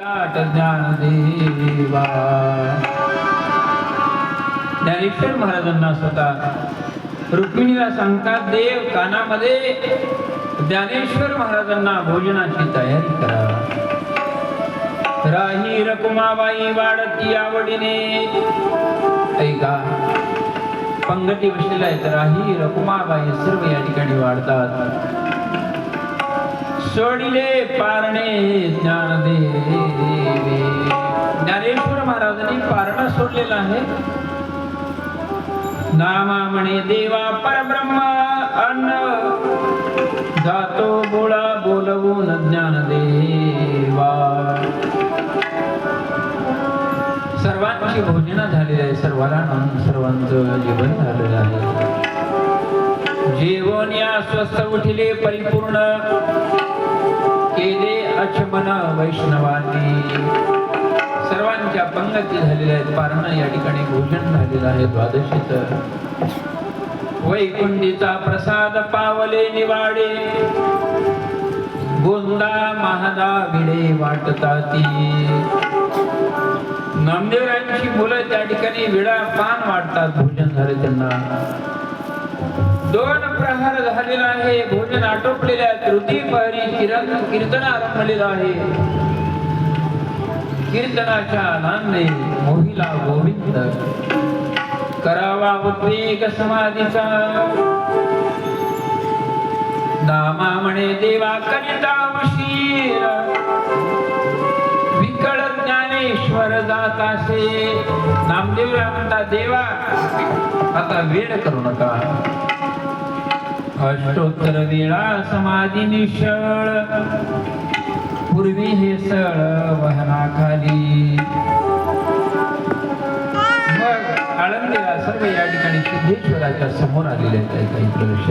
लाट ज्ञानेश्वर महाराजांना स्वतः रुक्मिणीला सांगतात देव कानामध्ये ज्ञानेश्वर महाराजांना भोजनाची तयारी करा. राही रकुमाबाई वाढती आवडीने. ऐका पंगती बसलेल्या आहेत. राही रकुमाबाई सर्व या ठिकाणी वाढतात. सोडिले पारणे ज्ञानदेवे महाराजांनी पारणा सोडलेला आहे. नामा म्हणे देवा परब्रह्म अन्न. जातो बोळा बोलवून ज्ञान देवा. सर्वांची भोजना झालेली आहे सर्वाला सर्वांचं जीवन झालेलं आहे. जीवन या स्वस्त उठिले परिपूर्ण. केले अचमन वैष्णवांनी. सर्वांच्या झालेल्या आहेत. पारणं या ठिकाणी भोजन झालेलं आहे द्वादशीच वैकुंठीचा प्रसाद पावले निवाडे. गोंदा महादा विडे वाटताती. नामदेवरांची मुलं त्या ठिकाणी विडा पान वाटतात. भोजन झाले त्यांना. दोन प्रहार झालेला आहे. भोजन आटोपलेले आहे तृतीय पहरी किरण कीर्तन आरंभलेलं आहे. कीर्तनाच्या नांदे मोहिला गोविंद. करावा उद्वेग समाधीचा. नामा म्हणे देवा करिता उशीर. विकळ ज्ञानेश्वर जातासे नामदेव म्हणता देवा आता वेळ करू नका. अष्टोत्तर वेळा समाधी निशळ पूर्वी हे सळ वहनाखाली. मग आळंदीला सर्व या ठिकाणी सिद्धेश्वराच्या समोर आलेले आहेत काही काही प्रवेश